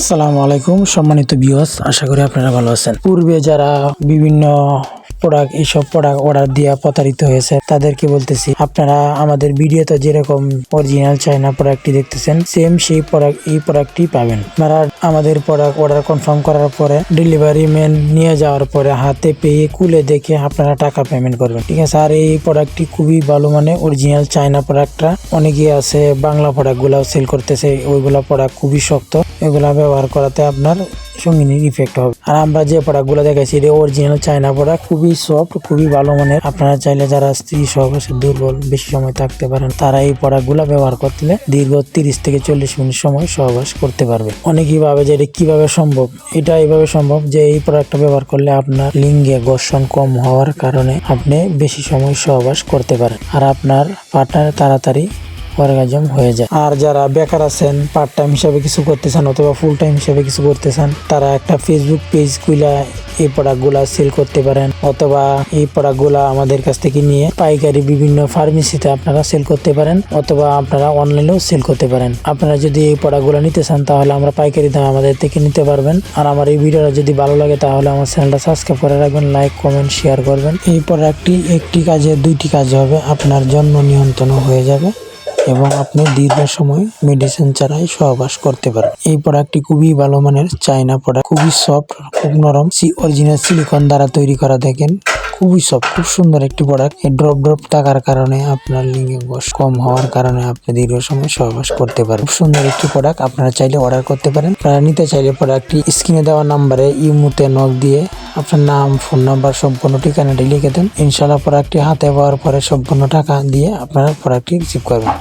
আসসালামু আলাইকুম সম্মানিত বিওস আশা করি আপনারা ভালো আছেন। পূর্বে যারা বিভিন্ন প্রোডাক্ট এইসব প্রোডাক্ট অর্ডার দিয়ে প্রতারিত হয়েছে। তাদেরকে বলতেছি, আপনারা আমাদের ভিডিওতে যেরকম অরিজিনাল চাইনা প্রোডাক্টটি দেখতেছেন সেম সেই প্রোডাক্ট এই প্রোডাক্টটি পাবেন। আপনারা আমাদের প্রোডাক্ট অর্ডার কনফার্ম করার পরে ডেলিভারি ম্যান নিয়ে যাওয়ার পরে, হাতে পেয়ে, কুলে দেখে আপনারা টাকা পেমেন্ট করবেন। ঠিক আছে, আর এই প্রোডাক্টটি খুবই ভালো মানে অরিজিনাল চাইনা প্রোডাক্টটা অনেকে আছে, বাংলা প্রোডাক্টগুলা সেল করতেছে, ওইগুলা প্রোডাক্ট খুবই শক্ত। এগুলা ব্যবহার করাতে আপনার সঙ্গিনীর ইফেক্ট হবে। আর আমরা যে প্রোডাক্টগুলো দেখাচ্ছি এটা অরিজিনাল চায়না প্রোডাক্ট খুবই সফট খুবই ভালো মানের। আপনারা চাইলে যারা স্ত্রী সহবাসে দুর্বল, বেশি সময় থাকতে পারেন, তারা এই প্রোডাক্টগুলো ব্যবহার করলে দীর্ঘ তিরিশ থেকে চল্লিশ মিনিট সময় সহবাস করতে পারবে। অনেকেই ভাবে যে এটা কীভাবে সম্ভব? এটা এইভাবে সম্ভব যে এই প্রোডাক্টটা ব্যবহার করলে আপনার লিঙ্গে ঘর্ষণ কম হওয়ার কারণে আপনি বেশি সময় সহবাস করতে পারেন। আর আপনার পার্টনার তাড়াতাড়ি অর্গাজম হয়ে যায়। আর যারা বেকার আছেন পার্ট টাইম হিসাবে কিছু করতেছেন অথবা ফুল টাইম হিসাবে কিছু করতেছেন, তারা একটা ফেসবুক পেজ খুলে এই প্রোডাক্টগুলা সেল করতে পারেন অথবা এই প্রোডাক্টগুলা আমাদের কাছ থেকে নিয়ে পাইকারি বিভিন্ন ফার্মেসিতে আপনারা সেল করতে পারেন অথবা আপনারা অনলাইনেও সেল করতে পারেন। আপনারা যদি এই প্রোডাক্টগুলো নিতে চান, তাহলে আমরা পাইকারি দাম আমাদের থেকে নিতে পারবেন। আর আমার এই ভিডিওটা যদি ভালো লাগে, তাহলে আমার চ্যানেলটা সাবস্ক্রাইব করে রাখবেন লাইক কমেন্ট শেয়ার করবেন। এই প্রোডাক্টটি একটি কাজে দুইটি কাজ হবে, আপনার জন্ম নিয়ন্ত্রণ হয়ে যাবে। এবং আপনি দীর্ঘ সময় মেডিসিন ছাড়াই সহবাস করতে পারেন। এই প্রোডাক্টটি খুবই ভালো মানের চাইনা প্রোডাক্ট খুবই সফট খুব নরম। সি অরিজিনাল সিলিকন দ্বারা তৈরি করা দেখেন, খুবই সফট খুব সুন্দর একটি প্রোডাক্ট এই ড্রপ ড্রপ থাকার কারণে আপনার লিঙ্গে বস কম হওয়ার কারণে আপনি দীর্ঘ সময় সহবাস করতে পারেন। খুব সুন্দর একটি প্রোডাক্ট আপনারা চাইলে অর্ডার করতে পারেন। আপনারা নিতে চাইলে প্রোডাক্টটি স্ক্রিনে দেওয়া নাম্বারে ইমুতে নক দিয়ে আপনার নাম ফোন নাম্বার সম্পূর্ণ ঠিকানাটি লিখে দেন। ইনশাল্লাহ প্রোডাক্টটি হাতে পাওয়ার পরে সম্পূর্ণ টাকা দিয়ে আপনারা প্রোডাক্টটি রিসিভ করবেন।